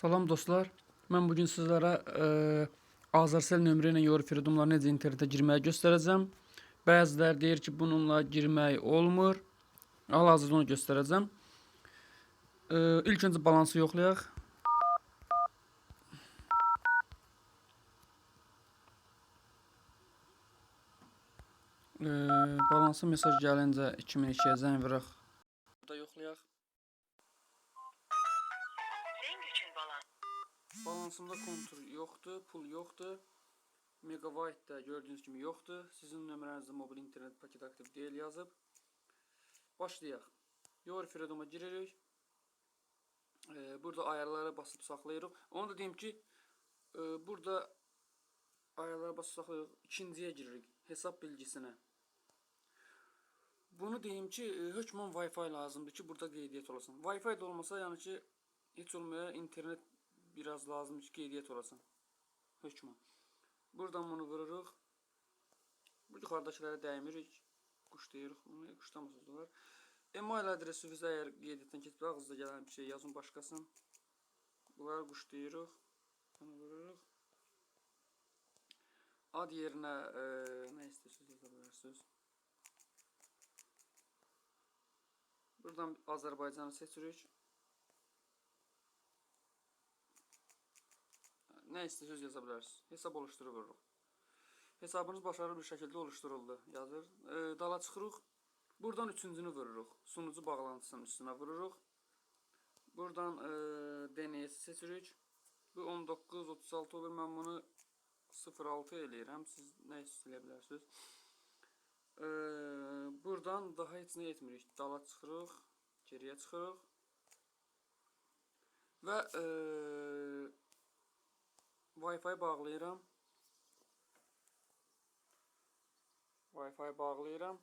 Salam dostlar. Mən bu gün sizlərə e, Azercell nömrə ilə Freedom'la necə internetə girməyi göstərəcəm. Bəziləri deyir ki, bununla girmək olmur. Hal-hazırda onu göstərəcəm. E, ilk öncə balansı yoxlayaq. E, balansı mesaj gəlincə 2002-yə zəng vuraq. Balansımda kontur yoxdur, pul yoxdur. Megabyte da gördüyünüz kimi yoxdur. Sizin nömrənizdə mobil internet paket aktiv deyil yazıb. Başlayaq. Yor Freedom'a giririk. Ee, burada ayarlara basıp saxlayırıq. Onu da deyim ki, e, burada ayarlara basıp saxlayırıq. İkinciyə giririk. Hesab bilgisinə. Bunu deyim ki, e, hökmən Wi-Fi lazımdır ki, burada qeydiyyat olasın. Wi-Fi də olmasa, yəni ki, heç olmaya internet biraz lazımdır ki, qeydiyyat olasın. Hökmən. Buradan bunu vururuq. Bu yuxarıdakılara dəymirik. Quşlayırıq. Bunu quşlamasız olar. Email adresiniz əgər qeydiyyatdan keçib ağızda gələn bir şey yazın başqasın. Bunları quşlayırıq. Bunu vururuq. Ad yerinə e, nə istəyirsiniz yaza bilərsiniz. Buradan Azərbaycanı seçirik. Nə istəyirsiniz yaza bilərsiniz. Hesab oluşturub vururuq. Hesabınız başarılı bir şəkildə oluşturuldu. Yazır. E, dala çıxırıq. Buradan üçüncünü vururuq. Sunucu bağlantısının üstünə vururuq. Buradan e, DNS seçirik. Bu 19 36 olur. Mən bunu 06 eləyirəm. Siz nə istəyə. E, buradan daha heç nə etmirik. Dala çıxırıq. Geriyə çıxırıq. Və e, Wi-Fi bağlayıram. Wi-Fi bağlayıram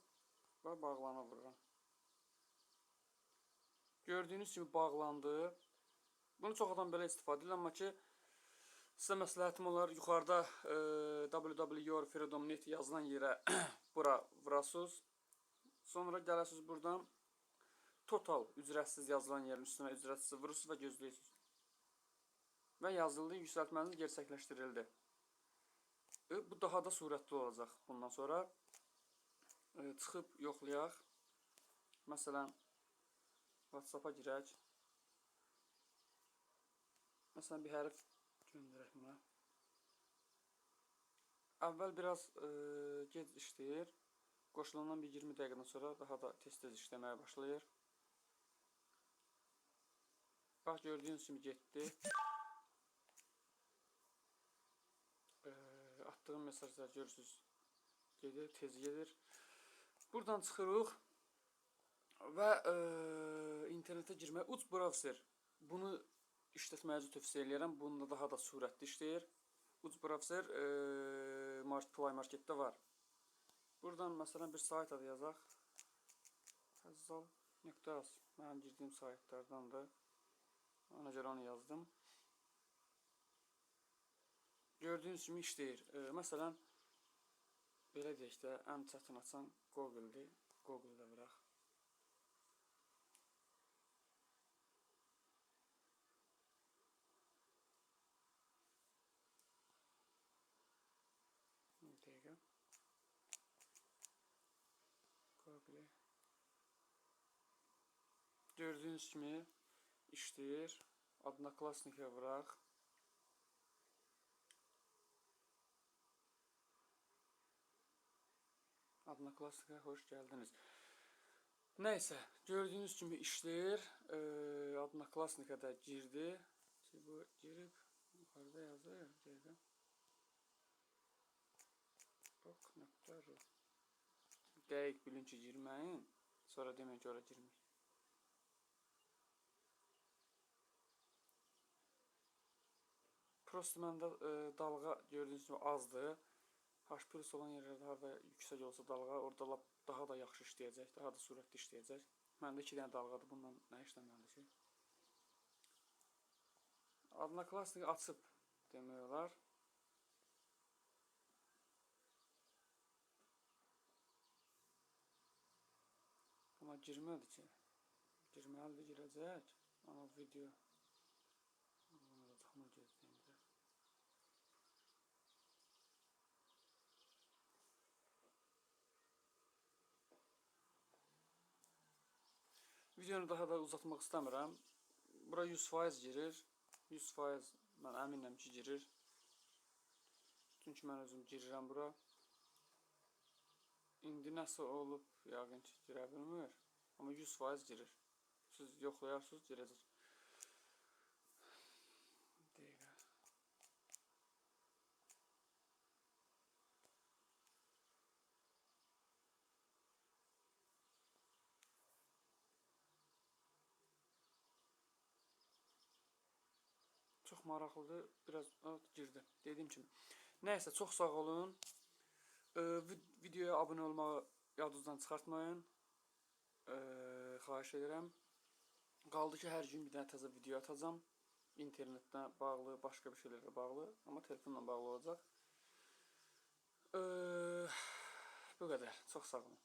və bağlana vururam. Gördüyünüz kimi bağlandı. Bunu çox adam belə istifadə edir, amma ki sizə məsləhətim olar yuxarıda e, www.freedom.net yazılan yerə bura vurasınız. Sonra gələsiniz buradan total ücretsiz yazılan yerin üstünə ücretsiz vurursunuz və gözləyirsiniz. Və yazıldı, yüksəltməniz gerçəkləşdirildi. E, Bu daha da sürətli olacaq bundan sonra. E, çıxıb yoxlayaq. Məsələn, WhatsApp-a girək. Məsələn, bir hərf göndərək buna. Əvvəl biraz e, gec işləyir. Qoşulandan bir 20 dəqiqədən sonra daha da tez-tez işləməyə başlayır. Bax, gördüyünüz kimi getdi. E, attığım mesajlar görürsünüz. Gedir, tez gedir. Buradan çıxırıq və e, internetə girmək uc browser. Bunu işlətməyici tövsiyə edirəm. Bunda daha da sürətli işləyir. Uc browser e, Mart Play Marketdə var. Buradan məsələn bir sayt adı yazaq. Həzzal.az Mənim girdiyim saytlardandır. Ona görə onu yazdım. Gördüyünüz kimi işləyir. E, məsələn, belə deyək də, ən çətin açan Google-dir. Google-da dəqiqə. Google. Gördüyünüz kimi işləyir. Odnoklassnikə vuraq. Odnoklassnikə xoş gəldiniz. Nəysə, gördüyünüz kimi işləyir. Ee, Odnoklassnikə də girdi. Ki, bu girib yuxarıda yazır. Dəqiqə. Ok, nöqtə ru. Dəqiq bilin ki. Sonra deməyin ki, ora girmək. Prosto e, dalğa gördüyünüz kimi azdır. H plus olan yerlərdə harda yüksək olsa dalğa, orada lap daha da yaxşı işləyəcək, daha da sürətli işləyəcək. Məndə 2 dənə dalğadır, bundan nə işləməlidir ki? Odnoklassnik açıb demək olar. Buna girmədi ki. Girməlidir, girəcək. Amma video bunu da videonu daha da uzatmaq istəmirəm. Bura 100% girir. 100% mən əminəm ki, girir. Çünki mən özüm girirəm bura. İndi nəsə olub, yəqin ki, girə bilmir. Amma 100% girir. Siz yoxlayarsınız, girəcək. Maraqlıdır. Biraz girdi. Dediyim kimi. Nəysə, çox sağ olun. Vid- videoya abunə olmağı yadınızdan çıxartmayın. Ee, xahiş edirəm. Qaldı ki, hər gün bir dənə təzə video atacağam. İnternetlə bağlı, başqa bir şeylərlə bağlı, amma telefonla bağlı olacaq. Ee, bu qədər. Çox sağ olun.